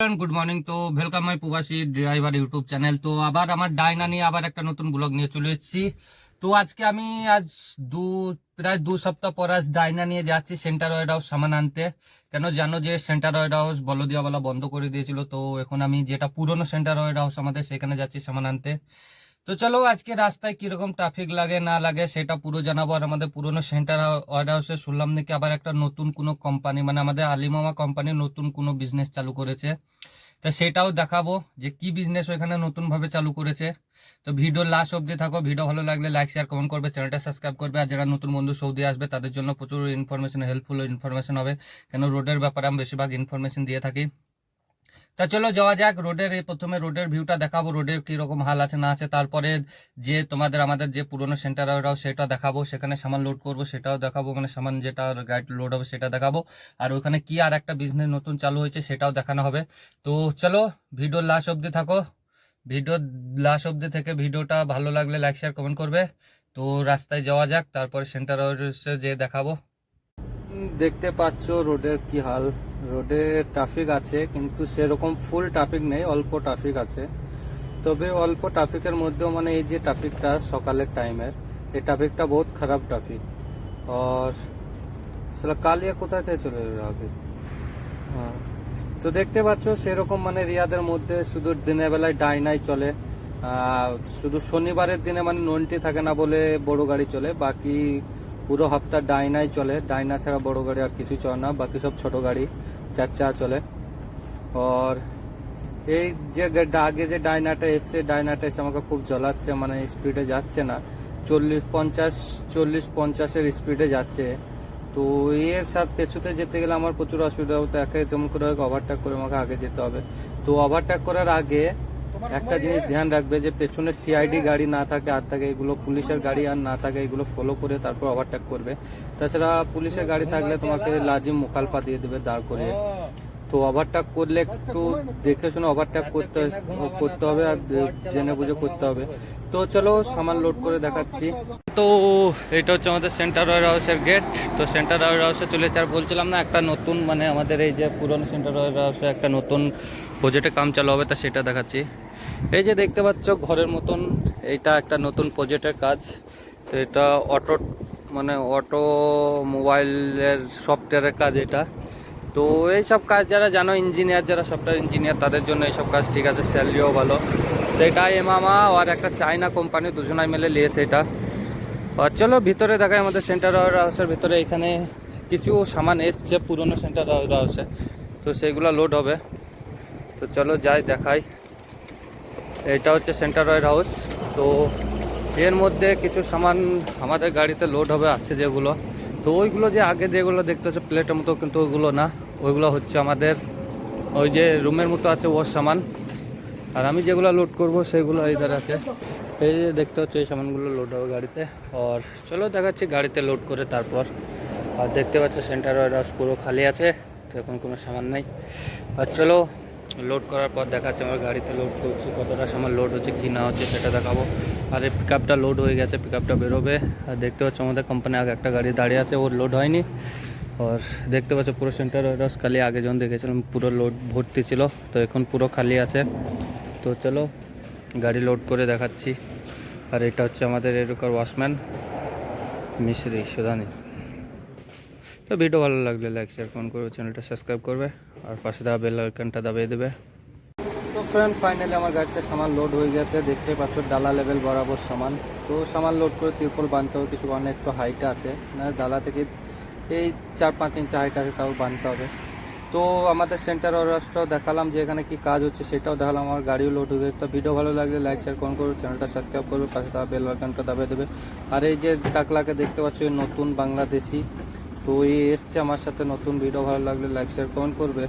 Good morning তো ভেলকাম মাই প্রবাসী driver YouTube channel তো আবার আমার ডায়না নিয়ে আবার একটা নতুন ব্লগ নিয়ে চলে এসেছি। তো আজকে আমি আজ দু, প্রায় দু সপ্তাহ পর আজ ডায়না নিয়ে যাচ্ছি সেন্টার ওয়েড হাউস সামান আনতে। কেন জানো যে সেন্টার ওয়েড হাউস বলদিয়াওয়ালা বন্ধ করে দিয়েছিল, তো এখন আমি যেটা পুরনো সেন্টার ওয়েড হাউস আমাদের সেখানে যাচ্ছি সামান আনতে। তো চলো আজকে রাস্তায় কীরকম ট্রাফিক লাগে, না লাগে, সেটা পুরো জানাব। আর আমাদের পুরনো সেন্টার ওয়ার্ড হাউসে শুনলাম নাকি আবার একটা নতুন কোনো কোম্পানি মানে আমাদের আলিমামা কোম্পানি নতুন কোনো বিজনেস চালু করেছে। তা সেটাও দেখাবো যে কি বিজনেস ওইখানে নতুন ভাবে চালু করেছে। তো ভিডিও লাস্ট অবধি থাকো ভিডিও ভালো লাগলে লাইক শেয়ার কমেন্ট করবে চ্যানেলটা সাবস্ক্রাইব করবে। আর যারা নতুন বন্ধু সৌদি আসবে, তাদের জন্য প্রচুর ইনফরমেশন হেল্পফুল ইনফরমেশন হবে। কেন রোডের ব্যাপারে আমি বেশিরভাগ ইনফরমেশন দিয়ে থাকি। তা চলো যাওয়া যাক, রোডের, এই প্রথমে রোডের ভিউটা দেখাবো, রোডের কি রকম হাল আছে, না আছে। তারপরে যে তোমাদের, আমাদের যে পুরনো সেন্টার ওরাও সেটা দেখাবো। সেখানে সামান লোড করব, সেটাও দেখাবো। মানে সামান যেটা গাড়ি লোড হবে, সেটা দেখাবো। আর ওখানে কি আর একটা বিজনেস নতুন চালু হয়েছে, সেটাও দেখানো হবে। তো চলো ভিডিও লাস্ট অবধি থাকো। ভিডিও লাস্ট অবধি থেকে ভিডিওটা ভালো লাগলে লাইক শেয়ার কমেন্ট করবে। তো রাস্তায় যাওয়া যাক, তারপরে সেন্টার যে দেখাবো। দেখতে পাচ্ছ রোডের কি হাল। রোডে ট্রাফিক আছে, কিন্তু সেরকম ফুল ট্রাফিক নেই, অল্প ট্রাফিক আছে। তবে অল্প ট্রাফিকের মধ্যেও মানে এই যে ট্রাফিকটা সকালের টাইমের এই ট্রাফিকটা বহুত খারাপ ট্রাফিক আর সেটা কালিয়া কোথায় থেকে চলে যাবে আগে? হ্যাঁ। তো দেখতে পাচ্ছ সেরকম মানে রিয়াদের মধ্যে শুধু দিনের বেলায় ডাইনাই চলে। শুধু শনিবারের দিনে মানে ননটি থাকে না বলে বড় গাড়ি চলে, বাকি পুরো হপ্তাহ ডাইনাই চলে। ডাইনা ছাড়া বড় গাড়ি আর কিছু চলে না, বাকি সব ছোট গাড়ি, চার চা চলে। আর এই যে আগে যে ডাইনাটা এসছে, ডাইনাটা এসে আমাকে খুব জ্বলাচ্ছে মানে স্পিডে যাচ্ছে না। চল্লিশ পঞ্চাশ, চল্লিশ পঞ্চাশের স্পিডে যাচ্ছে। তো এর সাথে পেছুতে যেতে গেলে আমার প্রচুর অসুবিধা হতো একে যেমন করে ওভারটেক করে আমাকে আগে যেতে হবে। তো ওভারটেক করার আগে একটা জিনিস ধ্যান রাখবে যে পেছনে সিআইডি গাড়ি না থাকে আর থাকে এগুলো পুলিশের গাড়ি আর না থাকে এগুলো ফলো করে তারপর ওভারটেক করবে। তাছাড়া পুলিশের গাড়ি থাকলে তোমাকে লাজিম মুখালপা দিয়ে দেবে দাঁড় করিয়ে। তো ওভারটেক করলে একটু দেখে শুনে ওভারটেক করতে করতে হবে আর জেনে বুঝে করতে হবে। তো চলো সামান লোড করে দেখাচ্ছি। তো এটা হচ্ছে আমাদের সেন্টার ওয়ার হাউসের গেট তো সেন্টার ওয়ার হাউসে চলেছে আর বলছিলাম না একটা নতুন মানে আমাদের এই যে পুরনো সেন্টার ওয়ার হাউসে একটা নতুন প্রজেক্টে কাম চালু হবে তা সেটা দেখাচ্ছি। এই যে দেখতে পাচ্ছ ঘরের মতন, এইটা একটা নতুন প্রজেক্টের কাজ। তো এটা অটো মানে অটো মোবাইলের সফটওয়্যারের কাজ এটা। তো এইসব কাজ যারা জানো ইঞ্জিনিয়ার যারা সফটওয়্যার ইঞ্জিনিয়ার তাদের জন্য এইসব কাজ ঠিক আছে স্যালারিও ভালো। তো এটা এমামা আর একটা চায়না কোম্পানি দুজনাই মিলে নিয়েছে এটা। আর চলো ভিতরে দেখায় আমাদের সেন্টার হাউসের ভিতরে। এখানে কিছু সামান এসছে, পুরনো সেন্টার হাউসে তো সেগুলো লোড হবে। তো চলো যাই, দেখাই। এটা হচ্ছে সেন্টার ওয়ার হাউস তো এর মধ্যে কিছু সামান আমাদের গাড়িতে লোড হবে আছে যেগুলো। তো ওইগুলো যে আগে যেগুলো দেখতে হচ্ছে প্লেটের মতো, কিন্তু ওইগুলো না। ওইগুলো হচ্ছে আমাদের ওই যে রুমের মতো আছে ওর সামান। আর আমি যেগুলো লোড করব সেগুলো ইধার আছে। এই যে দেখতে হচ্ছে এই সামানগুলো লোড হবে গাড়িতে। আর চলো দেখাচ্ছি গাড়িতে লোড করে তারপর। আর দেখতে পাচ্ছ সেন্টার ওয়ার হাউস পুরো খালি আছে। তো এখন কোনো সামান নেই। আর চলো লোড করার পর দেখাচ্ছে আমার গাড়িতে লোড করছি, কতটা সময় লোড হচ্ছে, কি না হচ্ছে সেটা দেখাবো। আর এই পিক আপটা লোড হয়ে গেছে পিক আপটা বেরোবে। আর দেখতে পাচ্ছ আমাদের কোম্পানি আগে একটা গাড়ি দাঁড়িয়ে আছে, ওর লোড হয়নি। আর দেখতে পাচ্ছ পুরো সেন্টার ওয়ারহাউস খালি আগে যখন দেখেছিলাম পুরো লোড ভর্তি ছিল, তো এখন পুরো খালি আছে। তো চলো, গাড়ি লোড করে দেখাচ্ছি। আর এটা হচ্ছে আমাদের এরকম ওয়াশম্যান মিশ্রি সুদানি তো ভিডিও ভালো লাগলে লাইক শেয়ার কমেন্ট করবে চ্যানেলটা সাবস্ক্রাইব করবে, আর পাশে দেওয়া বেল আইকনটা দাবিয়ে দেবে। তো ফ্রেন্ড ফাইনালি আমার গাড়িতে সামান লোড হয়ে গেছে দেখতে পাচ্ছ ডালা লেভেল বরাবর সামান। তো সামান লোড করে তিরপল বাঁধতে হবে, কিছু অনেক একটু হাইট আছে। না ডালা থেকে এই চার পাঁচ ইঞ্চি হাইট আছে, তাও বাঁধতে হবে। তো আমাদের সেন্টার অরাসটাও দেখালাম যে এখানে কি কাজ হচ্ছে, সেটাও দেখালাম, আমার গাড়িও লোড হয়ে গেছে। তো ভিডিও ভালো লাগলে লাইক শেয়ার কমেন্ট করবে চ্যানেলটা সাবস্ক্রাইব করবে, পাশে দেওয়া বেল আইকনটা দাবিয়ে দেবে। আর এই যে টাকলাকে দেখতে পাচ্ছ নতুন বাংলাদেশি তো এই এসছে আমার সাথে নতুন ভিডিও ভালো লাগলে লাইক শেয়ার কমেন্ট করবে।